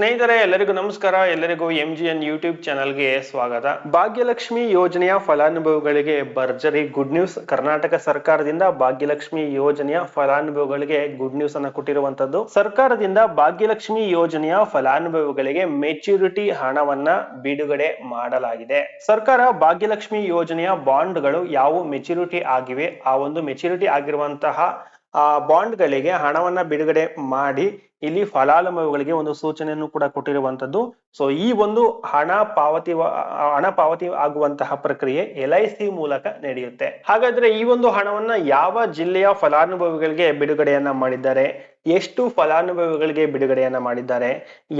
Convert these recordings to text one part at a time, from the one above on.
ಸ್ನೇಹಿತರೆ, ಎಲ್ಲರಿಗೂ ನಮಸ್ಕಾರ. ಎಲ್ಲರಿಗೂ ಎಂ ಜಿ ಎನ್ ಯೂಟ್ಯೂಬ್ ಚಾನಲ್ಗೆ ಸ್ವಾಗತ. ಭಾಗ್ಯಲಕ್ಷ್ಮಿ ಯೋಜನೆಯ ಫಲಾನುಭವಿಗಳಿಗೆ ಭರ್ಜರಿ ಗುಡ್ ನ್ಯೂಸ್ ಕರ್ನಾಟಕ ಸರ್ಕಾರದಿಂದ ಭಾಗ್ಯಲಕ್ಷ್ಮಿ ಯೋಜನೆಯ ಫಲಾನುಭವಿಗಳಿಗೆ ಗುಡ್ ನ್ಯೂಸ್ ಅನ್ನ ಕೊಟ್ಟಿರುವಂತದ್ದು ಸರ್ಕಾರದಿಂದ ಭಾಗ್ಯಲಕ್ಷ್ಮಿ ಯೋಜನೆಯ ಫಲಾನುಭವಿಗಳಿಗೆ ಮೆಚ್ಯೂರಿಟಿ ಹಣವನ್ನ ಬಿಡುಗಡೆ ಮಾಡಲಾಗಿದೆ. ಸರ್ಕಾರ ಭಾಗ್ಯಲಕ್ಷ್ಮಿ ಯೋಜನೆಯ ಬಾಂಡ್ಗಳು ಯಾವ ಮೆಚ್ಯೂರಿಟಿ ಆಗಿವೆ. ಆ ಒಂದು ಮೆಚ್ಯೂರಿಟಿ ಆಗಿರುವಂತಹ ಆ ಬಾಂಡ್ಗಳಿಗೆ ಹಣವನ್ನ ಬಿಡುಗಡೆ ಮಾಡಿ ಇಲ್ಲಿ ಫಲಾನುಭವಿಗಳಿಗೆ ಒಂದು ಸೂಚನೆಯನ್ನು ಕೂಡ ಕೊಟ್ಟಿರುವಂತದ್ದು ಸೊ ಈ ಒಂದು ಹಣ ಪಾವತಿ ಹಣ ಪಾವತಿ ಆಗುವಂತಹ ಪ್ರಕ್ರಿಯೆ ಎಲ್ ಐ ಸಿ ಮೂಲಕ ನಡೆಯುತ್ತೆ. ಹಾಗಾದ್ರೆ ಈ ಒಂದು ಹಣವನ್ನ ಯಾವ ಜಿಲ್ಲೆಯ ಫಲಾನುಭವಿಗಳಿಗೆ ಬಿಡುಗಡೆಯನ್ನ ಮಾಡಿದ್ದಾರೆ? ಎಷ್ಟು ಫಲಾನುಭವಿಗಳಿಗೆ ಬಿಡುಗಡೆಯನ್ನ ಮಾಡಿದ್ದಾರೆ?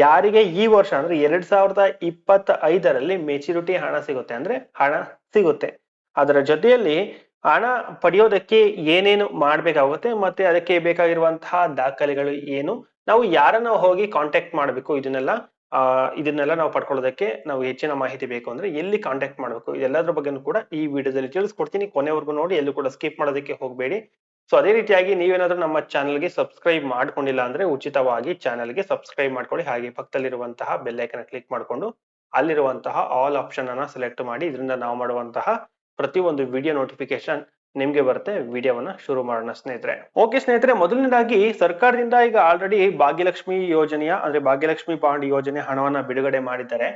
ಯಾರಿಗೆ ಈ ವರ್ಷ ಅಂದ್ರೆ ಎರಡ್ ಸಾವಿರದ ಇಪ್ಪತ್ತ ಐದರಲ್ಲಿ ಮೆಚುರಿಟಿ ಹಣ ಸಿಗುತ್ತೆ ಅಂದ್ರೆ ಹಣ ಸಿಗುತ್ತೆ. ಅದರ ಜೊತೆಯಲ್ಲಿ ಹಣ ಪಡೆಯೋದಕ್ಕೆ ಏನೇನು ಮಾಡ್ಬೇಕಾಗುತ್ತೆ ಮತ್ತೆ ಅದಕ್ಕೆ ಬೇಕಾಗಿರುವಂತಹ ದಾಖಲೆಗಳು ಏನು? ನಾವು ಯಾರನ್ನ ಹೋಗಿ ಕಾಂಟ್ಯಾಕ್ಟ್ ಮಾಡಬೇಕು ಇದನ್ನೆಲ್ಲ? ಇದನ್ನೆಲ್ಲ ನಾವು ಪಡ್ಕೊಳ್ಳೋದಕ್ಕೆ ನಾವು ಹೆಚ್ಚಿನ ಮಾಹಿತಿ ಬೇಕು ಅಂದ್ರೆ ಎಲ್ಲಿ ಕಾಂಟ್ಯಾಕ್ಟ್ ಮಾಡಬೇಕು? ಇದೆಲ್ಲದ್ರ ಬಗ್ಗೆನೂ ಕೂಡ ಈ ವಿಡಿಯೋದಲ್ಲಿ ತಿಳಿಸ್ಕೊಡ್ತೀನಿ. ಕೊನೆವರೆಗೂ ನೋಡಿ, ಎಲ್ಲೂ ಕೂಡ ಸ್ಕಿಪ್ ಮಾಡೋದಕ್ಕೆ ಹೋಗಬೇಡಿ. ಸೊ ಅದೇ ರೀತಿಯಾಗಿ ನೀವೇನಾದ್ರೂ ನಮ್ಮ ಚಾನಲ್ಗೆ ಸಬ್ಸ್ಕ್ರೈಬ್ ಮಾಡ್ಕೊಂಡಿಲ್ಲ ಅಂದ್ರೆ ಉಚಿತವಾಗಿ ಚಾನಲ್ಗೆ ಸಬ್ಸ್ಕ್ರೈಬ್ ಮಾಡ್ಕೊಳ್ಳಿ. ಹಾಗೆ ಪಕ್ಕದಲ್ಲಿರುವಂತಹ ಬೆಲ್ಲೈಕನ್ ಕ್ಲಿಕ್ ಮಾಡಿಕೊಂಡು ಅಲ್ಲಿರುವಂತಹ ಆಲ್ ಆಪ್ಷನ್ ಅನ್ನ ಸೆಲೆಕ್ಟ್ ಮಾಡಿ, ಇದರಿಂದ ನಾವು ಮಾಡುವಂತಹ ಪ್ರತಿಯೊಂದು ವಿಡಿಯೋ ನೋಟಿಫಿಕೇಶನ್ ನಿಮ್ಗೆ ಬರುತ್ತೆ. ವಿಡಿಯೋವನ್ನ ಶುರು ಮಾಡೋಣ ಸ್ನೇಹಿತರೆ. ಓಕೆ ಸ್ನೇಹಿತರೆ, ಮೊದಲನೇದಾಗಿ ಸರ್ಕಾರದಿಂದ ಈಗ ಆಲ್ರೆಡಿ ಭಾಗ್ಯಲಕ್ಷ್ಮಿ ಯೋಜನೆಯ ಅಂದ್ರೆ ಭಾಗ್ಯಲಕ್ಷ್ಮಿ ಬಾಂಡ್ ಯೋಜನೆ ಹಣವನ್ನ ಬಿಡುಗಡೆ ಮಾಡಿದ್ದಾರೆ.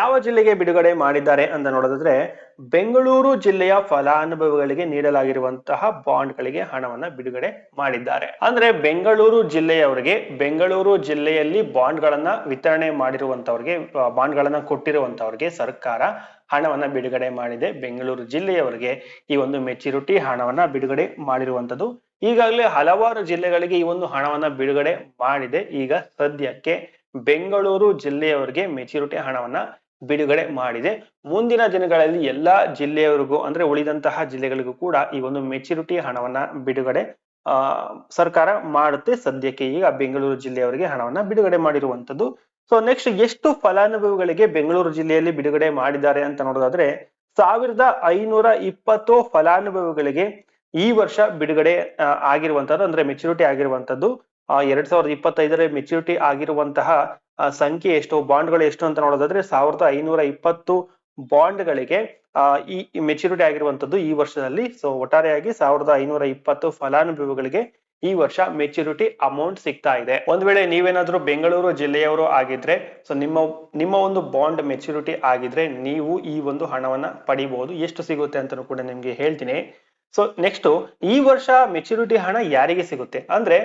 ಯಾವ ಜಿಲ್ಲೆಗೆ ಬಿಡುಗಡೆ ಮಾಡಿದ್ದಾರೆ ಅಂತ ನೋಡೋದಾದ್ರೆ ಬೆಂಗಳೂರು ಜಿಲ್ಲೆಯ ಫಲಾನುಭವಿಗಳಿಗೆ ನೀಡಲಾಗಿರುವಂತಹ ಬಾಂಡ್ಗಳಿಗೆ ಹಣವನ್ನ ಬಿಡುಗಡೆ ಮಾಡಿದ್ದಾರೆ. ಅಂದ್ರೆ ಬೆಂಗಳೂರು ಜಿಲ್ಲೆಯವರಿಗೆ, ಬೆಂಗಳೂರು ಜಿಲ್ಲೆಯಲ್ಲಿ ಬಾಂಡ್ಗಳನ್ನ ವಿತರಣೆ ಮಾಡಿರುವಂತವ್ರಿಗೆ ಬಾಂಡ್ಗಳನ್ನ ಕೊಟ್ಟಿರುವಂತವ್ರಿಗೆ ಸರ್ಕಾರ ಹಣವನ್ನ ಬಿಡುಗಡೆ ಮಾಡಿದೆ. ಬೆಂಗಳೂರು ಜಿಲ್ಲೆಯವರಿಗೆ ಈ ಒಂದು ಮೆಚುರಿಟಿ ಹಣವನ್ನ ಬಿಡುಗಡೆ ಮಾಡಿರುವಂತದ್ದು. ಈಗಾಗಲೇ ಹಲವಾರು ಜಿಲ್ಲೆಗಳಿಗೆ ಈ ಒಂದು ಹಣವನ್ನ ಬಿಡುಗಡೆ ಮಾಡಿದೆ. ಈಗ ಸದ್ಯಕ್ಕೆ ಬೆಂಗಳೂರು ಜಿಲ್ಲೆಯವರಿಗೆ ಮೆಚುರಿಟಿ ಹಣವನ್ನ ಬಿಡುಗಡೆ ಮಾಡಿದೆ. ಮುಂದಿನ ದಿನಗಳಲ್ಲಿ ಎಲ್ಲಾ ಜಿಲ್ಲೆಯವರಿಗೂ ಅಂದ್ರೆ ಉಳಿದಂತಹ ಜಿಲ್ಲೆಗಳಿಗೂ ಕೂಡ ಈ ಒಂದು ಮೆಚುರಿಟಿ ಹಣವನ್ನ ಬಿಡುಗಡೆ ಸರ್ಕಾರ ಮಾಡುತ್ತೆ. ಸದ್ಯಕ್ಕೆ ಈಗ ಬೆಂಗಳೂರು ಜಿಲ್ಲೆಯವರಿಗೆ ಹಣವನ್ನ ಬಿಡುಗಡೆ ಮಾಡಿರುವಂತದ್ದು. ಸೊ ನೆಕ್ಸ್ಟ್ ಎಷ್ಟು ಫಲಾನುಭವಿಗಳಿಗೆ ಬೆಂಗಳೂರು ಜಿಲ್ಲೆಯಲ್ಲಿ ಬಿಡುಗಡೆ ಮಾಡಿದ್ದಾರೆ ಅಂತ ನೋಡೋದಾದ್ರೆ, ಸಾವಿರದ ಐನೂರ ಇಪ್ಪತ್ತು ಫಲಾನುಭವಿಗಳಿಗೆ ಈ ವರ್ಷ ಬಿಡುಗಡೆ ಆಗಿರುವಂತದ್ದು ಅಂದ್ರೆ ಮೆಚುರಿಟಿ ಆಗಿರುವಂತದ್ದು ಎರಡ್ ಸಾವಿರದ ಇಪ್ಪತ್ತೈದರ ಮೆಚುರಿಟಿ ಆಗಿರುವಂತಹ ಸಂಖ್ಯೆ ಎಷ್ಟು, ಬಾಂಡ್ಗಳು ಎಷ್ಟು ಅಂತ ನೋಡೋದಾದ್ರೆ, ಸಾವಿರದ ಐನೂರ ಇಪ್ಪತ್ತು ಬಾಂಡ್ಗಳಿಗೆ ಈ ಮೆಚುರಿಟಿ ಆಗಿರುವಂತದ್ದು ಈ ವರ್ಷದಲ್ಲಿ. ಸೊ ಒಟ್ಟಾರೆಯಾಗಿ ಸಾವಿರದ ಐನೂರ ಇಪ್ಪತ್ತು ಫಲಾನುಭವಿಗಳಿಗೆ ಈ ವರ್ಷ ಮೆಚುರಿಟಿ ಅಮೌಂಟ್ ಸಿಗ್ತಾ ಇದೆ. ಒಂದ್ ವೇಳೆ ನೀವೇನಾದ್ರೂ ಬೆಂಗಳೂರು ಜಿಲ್ಲೆಯವರು ಆಗಿದ್ರೆ ಸೊ ನಿಮ್ಮ ನಿಮ್ಮ ಒಂದು ಬಾಂಡ್ ಮೆಚುರಿಟಿ ಆಗಿದ್ರೆ ನೀವು ಈ ಒಂದು ಹಣವನ್ನ ಪಡಿಬಹುದು ಎಷ್ಟು ಸಿಗುತ್ತೆ ಅಂತ ಕೂಡ ನಿಮ್ಗೆ ಹೇಳ್ತೀನಿ. ಸೊ ನೆಕ್ಸ್ಟ್ ಈ ವರ್ಷ ಮೆಚುರಿಟಿ ಹಣ ಯಾರಿಗೆ ಸಿಗುತ್ತೆ? ಅಂದ್ರೆ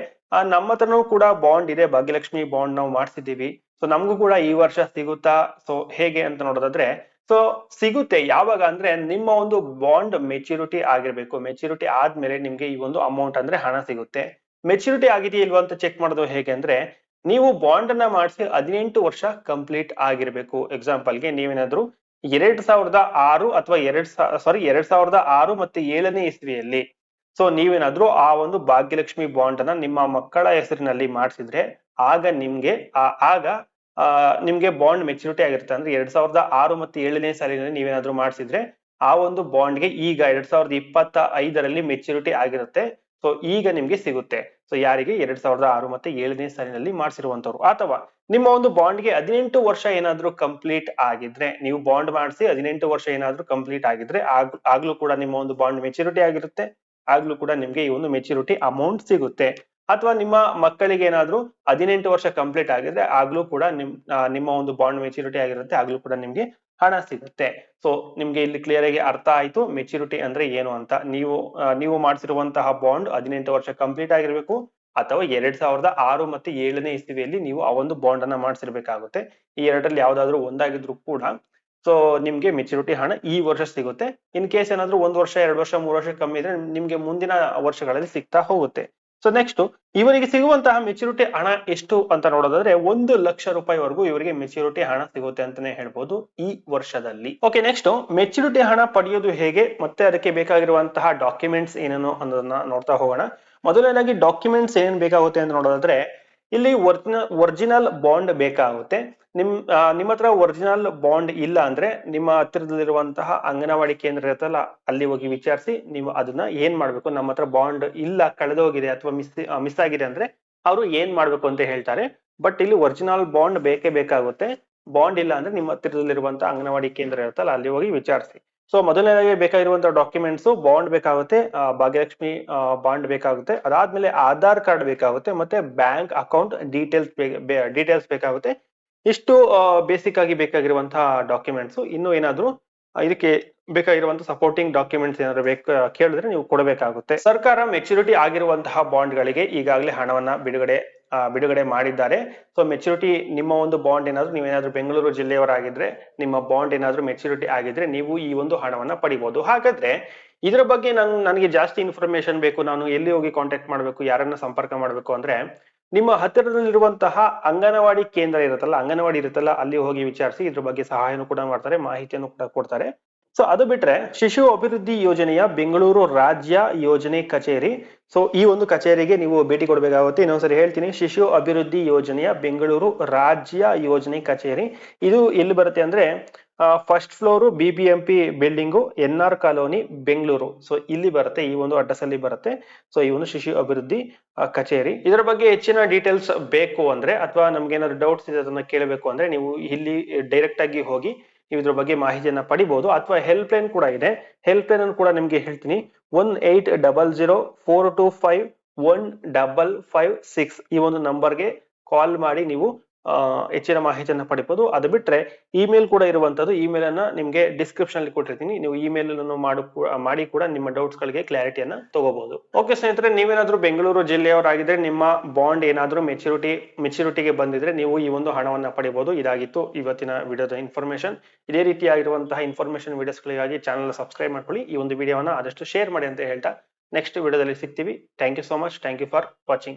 ನಮ್ಮ ಹತ್ರನೂ ಕೂಡ ಬಾಂಡ್ ಇದೆ. ಭಾಗ್ಯಲಕ್ಷ್ಮಿ ಬಾಂಡ್ ನಾವು ಮಾಡ್ಸಿದ್ದೀವಿ. ಸೊ ನಮಗೂ ಕೂಡ ಈ ವರ್ಷ ಸಿಗುತ್ತಾ? ಸೊ ಹೇಗೆ ಅಂತ ನೋಡೋದಾದ್ರೆ ಸೊ ಸಿಗುತ್ತೆ. ಯಾವಾಗ ಅಂದ್ರೆ ನಿಮ್ಮ ಒಂದು ಬಾಂಡ್ ಮೆಚ್ಯೂರಿಟಿ ಆಗಿರ್ಬೇಕು. ಮೆಚ್ಯೂರಿಟಿ ಆದ್ಮೇಲೆ ನಿಮ್ಗೆ ಈ ಒಂದು ಅಮೌಂಟ್ ಅಂದ್ರೆ ಹಣ ಸಿಗುತ್ತೆ. ಮೆಚ್ಯೂರಿಟಿ ಆಗಿದೆಯಾ ಇಲ್ವಾ ಅಂತ ಚೆಕ್ ಮಾಡೋದು ಹೇಗೆ ಅಂದ್ರೆ, ನೀವು ಬಾಂಡ್ ಅನ್ನ ಮಾಡಿಸಿ ಹದಿನೆಂಟು ವರ್ಷ ಕಂಪ್ಲೀಟ್ ಆಗಿರ್ಬೇಕು. ಎಕ್ಸಾಂಪಲ್ಗೆ ನೀವೇನಾದ್ರೂ ಎರಡ್ ಸಾವಿರದ ಆರು ಅಥವಾ ಎರಡ್ ಸಾರಿ ಎರಡ್ ಸಾವಿರದ ಆರು ಮತ್ತೆ ಏಳನೇ ಇಸ್ವಿಯಲ್ಲಿ. ಸೊ ನೀವೇನಾದ್ರೂ ಆ ಒಂದು ಭಾಗ್ಯಲಕ್ಷ್ಮಿ ಬಾಂಡ್ ಅನ್ನ ನಿಮ್ಮ ಮಕ್ಕಳ ಹೆಸರಿನಲ್ಲಿ ಮಾಡಿಸಿದ್ರೆ, ಆಗ ನಿಮ್ಗೆ ಆಗ ನಿಮ್ಗೆ ಬಾಂಡ್ ಮೆಚುರಿಟಿ ಆಗಿರುತ್ತೆ. ಅಂದ್ರೆ ಎರಡ್ ಸಾವಿರದ ಆರು ಮತ್ತೆ ಏಳನೇ ಸಾಲಿನಲ್ಲಿ ನೀವೇನಾದ್ರೂ ಮಾಡಿಸಿದ್ರೆ ಆ ಒಂದು ಬಾಂಡ್ಗೆ ಈಗ ಎರಡ್ ಸಾವಿರದ ಇಪ್ಪತ್ತ ಐದರಲ್ಲಿ ಮೆಚುರಿಟಿ ಆಗಿರುತ್ತೆ. ಸೊ ಈಗ ನಿಮ್ಗೆ ಸಿಗುತ್ತೆ. ಸೊ ಯಾರಿಗೆ? ಎರಡ್ ಸಾವಿರದ ಆರು ಮತ್ತೆ ಏಳನೇ ಸಾಲಿನಲ್ಲಿ ಮಾಡಿಸಿರುವಂತವ್ರು ಅಥವಾ ನಿಮ್ಮ ಒಂದು ಬಾಂಡ್ಗೆ ಹದಿನೆಂಟು ವರ್ಷ ಏನಾದ್ರೂ ಕಂಪ್ಲೀಟ್ ಆಗಿದ್ರೆ, ನೀವು ಬಾಂಡ್ ಮಾಡಿಸಿ ಹದಿನೆಂಟು ವರ್ಷ ಏನಾದ್ರೂ ಕಂಪ್ಲೀಟ್ ಆಗಿದ್ರೆ, ಆಗ್, ಆಗ್ಲೂ ಕೂಡ ನಿಮ್ಮ ಒಂದು ಬಾಂಡ್ ಮೆಚುರಿಟಿ ಆಗಿರುತ್ತೆ. ಆಗ್ಲೂ ಕೂಡ ನಿಮ್ಗೆ ಈ ಒಂದು ಮೆಚುರಿಟಿ ಅಮೌಂಟ್ ಸಿಗುತ್ತೆ. ಅಥವಾ ನಿಮ್ಮ ಮಕ್ಕಳಿಗೆ ಏನಾದ್ರೂ ಹದಿನೆಂಟು ವರ್ಷ ಕಂಪ್ಲೀಟ್ ಆಗಿದ್ರೆ ಆಗ್ಲೂ ಕೂಡ ನಿಮ್ ನಿಮ್ಮ ಒಂದು ಬಾಂಡ್ ಮೆಚುರಿಟಿ ಆಗಿರುತ್ತೆ, ಆಗ್ಲೂ ಕೂಡ ನಿಮ್ಗೆ ಹಣ ಸಿಗುತ್ತೆ. ಸೊ ನಿಮ್ಗೆ ಇಲ್ಲಿ ಕ್ಲಿಯರ್ ಆಗಿ ಅರ್ಥ ಆಯ್ತು ಮೆಚುರಿಟಿ ಅಂದ್ರೆ ಏನು ಅಂತ. ನೀವು ನೀವು ಮಾಡಿಸಿರುವಂತಹ ಬಾಂಡ್ ಹದಿನೆಂಟು ವರ್ಷ ಕಂಪ್ಲೀಟ್ ಆಗಿರ್ಬೇಕು, ಅಥವಾ ಎರಡ್ ಸಾವಿರದ ಆರು ಮತ್ತೆ ಏಳನೇ ಇಸ್ವಿಯಲ್ಲಿ ನೀವು ಆ ಒಂದು ಬಾಂಡ್ ಅನ್ನ ಮಾಡಿಸಿರ್ಬೇಕಾಗುತ್ತೆ. ಈ ಎರಡರಲ್ಲಿ ಯಾವ್ದಾದ್ರು ಒಂದಾಗಿದ್ರು ಕೂಡ ಸೊ ನಿಮ್ಗೆ ಮೆಚುರಿಟಿ ಹಣ ಈ ವರ್ಷ ಸಿಗುತ್ತೆ. ಇನ್ ಕೇಸ್ ಏನಾದ್ರು ಒಂದ್ ವರ್ಷ, ಎರಡು ವರ್ಷ, ಮೂರು ವರ್ಷ ಕಮ್ಮಿ ಇದ್ರೆ ನಿಮ್ಗೆ ಮುಂದಿನ ವರ್ಷಗಳಲ್ಲಿ ಸಿಗ್ತಾ ಹೋಗುತ್ತೆ. ಸೊ ನೆಕ್ಸ್ಟ್ ಇವರಿಗೆ ಸಿಗುವಂತಹ ಮೆಚುರಿಟಿ ಹಣ ಎಷ್ಟು ಅಂತ ನೋಡೋದಾದ್ರೆ ಒಂದು ಲಕ್ಷ ರೂಪಾಯಿವರೆಗೂ ಇವರಿಗೆ ಮೆಚುರಿಟಿ ಹಣ ಸಿಗುತ್ತೆ ಅಂತಾನೆ ಹೇಳ್ಬೋದು ಈ ವರ್ಷದಲ್ಲಿ. ಓಕೆ ನೆಕ್ಸ್ಟ್ ಮೆಚುರಿಟಿ ಹಣ ಪಡೆಯೋದು ಹೇಗೆ? ಮತ್ತೆ ಅದಕ್ಕೆ ಬೇಕಾಗಿರುವಂತಹ ಡಾಕ್ಯುಮೆಂಟ್ಸ್ ಏನೇನು ಅನ್ನೋದನ್ನ ನೋಡ್ತಾ ಹೋಗೋಣ. ಮೊದಲನೇದಾಗಿ ಡಾಕ್ಯುಮೆಂಟ್ಸ್ ಏನ್ ಬೇಕಾಗುತ್ತೆ ಅಂತ ನೋಡೋದಾದ್ರೆ ಇಲ್ಲಿ ಒರಿಜಿನಲ್ ಒರಿಜಿನಲ್ ಬಾಂಡ್ ಬೇಕಾಗುತ್ತೆ. ನಿಮ್ ನಿಮ್ಮ ಹತ್ರ ಒರಿಜಿನಲ್ ಬಾಂಡ್ ಇಲ್ಲ ಅಂದ್ರೆ ನಿಮ್ಮ ಹತ್ತಿರದಲ್ಲಿರುವಂತಹ ಅಂಗನವಾಡಿ ಕೇಂದ್ರ ಇರುತ್ತಲ್ಲ, ಅಲ್ಲಿ ಹೋಗಿ ವಿಚಾರಿಸಿ ನೀವು ಅದನ್ನ ಏನ್ ಮಾಡ್ಬೇಕು, ನಮ್ಮ ಹತ್ರ ಬಾಂಡ್ ಇಲ್ಲ, ಕಳೆದೋಗಿದೆ ಅಥವಾ ಮಿಸ್ ಮಿಸ್ ಆಗಿದೆ ಅಂದ್ರೆ ಅವರು ಏನ್ ಮಾಡ್ಬೇಕು ಅಂತ ಹೇಳ್ತಾರೆ. ಬಟ್ ಇಲ್ಲಿ ಒರಿಜಿನಲ್ ಬಾಂಡ್ ಬೇಕೇ ಬೇಕಾಗುತ್ತೆ. ಬಾಂಡ್ ಇಲ್ಲ ಅಂದ್ರೆ ನಿಮ್ಮ ಹತ್ತಿರದಲ್ಲಿರುವಂತಹ ಅಂಗನವಾಡಿ ಕೇಂದ್ರ ಇರುತ್ತಲ್ಲ, ಅಲ್ಲಿ ಹೋಗಿ ವಿಚಾರಿಸಿ. ಸೊ ಮೊದಲನೇದಾಗಿ ಬೇಕಾಗಿರುವಂತಹ ಡಾಕ್ಯುಮೆಂಟ್ಸ್ ಬಾಂಡ್ ಬೇಕಾಗುತ್ತೆ ಭಾಗ್ಯಲಕ್ಷ್ಮಿ ಬಾಂಡ್ ಬೇಕಾಗುತ್ತೆ. ಅದಾದ್ಮೇಲೆ ಆಧಾರ್ ಕಾರ್ಡ್ ಬೇಕಾಗುತ್ತೆ, ಮತ್ತೆ ಬ್ಯಾಂಕ್ ಅಕೌಂಟ್ ಡೀಟೇಲ್ಸ್ ಡೀಟೇಲ್ಸ್ ಬೇಕಾಗುತ್ತೆ. ಇಷ್ಟು ಬೇಸಿಕ್ ಆಗಿ ಬೇಕಾಗಿರುವಂತಹ ಡಾಕ್ಯುಮೆಂಟ್ಸ್ ಇನ್ನು ಏನಾದ್ರು ಇದಕ್ಕೆ ಬೇಕಾಗಿರುವಂತಹ ಸಪೋರ್ಟಿಂಗ್ ಡಾಕ್ಯುಮೆಂಟ್ಸ್ ಏನಾದ್ರು ಬೇಕು, ಕೇಳಿದ್ರೆ ನೀವು ಕೊಡಬೇಕಾಗುತ್ತೆ. ಸರ್ಕಾರ ಮೆಚುರಿಟಿ ಆಗಿರುವಂತಹ ಬಾಂಡ್ಗಳಿಗೆ ಈಗಾಗಲೇ ಹಣವನ್ನ ಬಿಡುಗಡೆ ಬಿಡುಗಡೆ ಮಾಡಿದ್ದಾರೆ. ಸೊ ಮೆಚುರಿಟಿ ನಿಮ್ಮ ಒಂದು ಬಾಂಡ್ ಏನಾದ್ರು ನೀವೇನಾದ್ರೂ ಬೆಂಗಳೂರು ಜಿಲ್ಲೆಯವರಾಗಿದ್ರೆ, ನಿಮ್ಮ ಬಾಂಡ್ ಏನಾದರೂ ಮೆಚುರಿಟಿ ಆಗಿದ್ರೆ ನೀವು ಈ ಒಂದು ಹಣವನ್ನ ಪಡಿಬಹುದು ಹಾಗಾದ್ರೆ ಇದರ ಬಗ್ಗೆ ನಾನು, ನನಗೆ ಜಾಸ್ತಿ ಇನ್ಫಾರ್ಮೇಶನ್ ಬೇಕು, ನಾನು ಎಲ್ಲಿ ಹೋಗಿ ಕಾಂಟ್ಯಾಕ್ಟ್ ಮಾಡಬೇಕು, ಯಾರನ್ನ ಸಂಪರ್ಕ ಮಾಡಬೇಕು ಅಂದ್ರೆ, ನಿಮ್ಮ ಹತ್ತಿರದಲ್ಲಿರುವಂತಹ ಅಂಗನವಾಡಿ ಕೇಂದ್ರ ಇರುತ್ತಲ್ಲ, ಅಂಗನವಾಡಿ ಇರುತ್ತಲ್ಲ, ಅಲ್ಲಿ ಹೋಗಿ ವಿಚಾರಿಸಿ ಇದ್ರ ಬಗ್ಗೆ ಸಹಾಯನೂ ಕೂಡ ಮಾಡ್ತಾರೆ, ಮಾಹಿತಿಯನ್ನು ಕೂಡ ಕೊಡ್ತಾರೆ. ಸೊ ಅದು ಬಿಟ್ರೆ ಶಿಶು ಅಭಿವೃದ್ಧಿ ಯೋಜನೆಯ ಬೆಂಗಳೂರು ರಾಜ್ಯ ಯೋಜನೆ ಕಚೇರಿ. ಸೊ ಈ ಒಂದು ಕಚೇರಿಗೆ ನೀವು ಭೇಟಿ ಕೊಡಬೇಕಾಗುತ್ತೆ. ಇನ್ನೊಂದ್ಸರಿ ಹೇಳ್ತೀನಿ, ಶಿಶು ಅಭಿವೃದ್ಧಿ ಯೋಜನೆಯ ಬೆಂಗಳೂರು ರಾಜ್ಯ ಯೋಜನೆ ಕಚೇರಿ. ಇದು ಎಲ್ಲಿ ಬರುತ್ತೆ ಅಂದ್ರೆ first floor B B M P building N R colony Bengaluru. So ಇಲ್ಲಿ ಬರುತ್ತೆ, ಈ ಒಂದು ಅಡ್ರೆಸ್ ಅಲ್ಲಿ ಬರುತ್ತೆ. ಸೊ ಈ ಒಂದು ಶಿಶು ಅಭಿವೃದ್ಧಿ ಕಚೇರಿ. ಇದರ ಬಗ್ಗೆ ಹೆಚ್ಚಿನ ಡೀಟೇಲ್ಸ್ ಬೇಕು ಅಂದ್ರೆ, ಅಥವಾ ನಮ್ಗೆ ಏನಾದ್ರು ಡೌಟ್ಸ್ ಇದೆ ಅದನ್ನ ಕೇಳಬೇಕು ಅಂದ್ರೆ, ನೀವು ಇಲ್ಲಿ ಡೈರೆಕ್ಟ್ ಆಗಿ ಹೋಗಿ ನೀವು ಇದ್ರ ಬಗ್ಗೆ ಮಾಹಿತಿಯನ್ನ ಪಡಿಬಹುದು ಅಥವಾ ಹೆಲ್ಪ್ ಲೈನ್ ಕೂಡ ಇದೆ. ಹೆಲ್ಪ್ ಲೈನ್ ಅನ್ನು ಕೂಡ ನಿಮ್ಗೆ ಹೇಳ್ತೀನಿ. One eight double zero four two five one double five six ಈ ಒಂದು ನಂಬರ್ಗೆ ಕಾಲ್ ಮಾಡಿ ನೀವು ಹೆಚ್ಚಿನ ಮಾಹಿತಿಯನ್ನ ಪಡಿಬಹುದು ಅದು ಬಿಟ್ರೆ ಇಮೇಲ್ ಕೂಡ ಇರುವಂತದ್ದು ಇಮೇಲ್ ಅನ್ನ ನಿಮ್ಗೆ ಡಿಸ್ಕ್ರಿಪ್ಷನ್ ಅಲ್ಲಿ ಕೊಟ್ಟಿರ್ತೀನಿ. ನೀವು ಇಮೇಲ್ ಅನ್ನು ಮಾಡು ಮಾಡಿ ಕೂಡ ನಿಮ್ಮ ಡೌಟ್ಸ್ ಗಳಿಗೆ ಕ್ಲಾರಿಟಿಯನ್ನ ತಗೋಬಹುದು ಓಕೆ ಸ್ನೇಹಿತರೆ, ನೀವೇನಾದ್ರೂ ಬೆಂಗಳೂರು ಜಿಲ್ಲೆಯವರಾಗಿದ್ರೆ ನಿಮ್ಮ ಬಾಂಡ್ ಏನಾದ್ರೂ ಮೆಚುರಿಟಿ ಮೆಚುರಿಟಿಗೆ ಬಂದಿದ್ರೆ ನೀವು ಈ ಒಂದು ಹಣವನ್ನ ಪಡಿಬಹುದು ಇದಾಗಿತ್ತು ಇವತ್ತಿನ ವಿಡಿಯೋದ ಇನ್ಫಾರ್ಮೇಶನ್ ಇದೇ ರೀತಿಯಾಗಿರುವಂತಹ ಇನ್ಫಾರ್ಮೇಶನ್ ವಿಡಿಯೋಸ್ಗಳಿಗಾಗಿ ಚಾನಲ್ ಸಬ್ಸ್ಕ್ರೈಬ್ ಮಾಡ್ಕೊಳ್ಳಿ. ಈ ಒಂದು ವಿಡಿಯೋವನ್ನ ಆದಷ್ಟು ಶೇರ್ ಮಾಡಿ ಅಂತ ಹೇಳ್ತಾ ನೆಕ್ಸ್ಟ್ ವಿಡಿಯೋದಲ್ಲಿ ಸಿಗ್ತೀವಿ. Thank you so much thank you for watching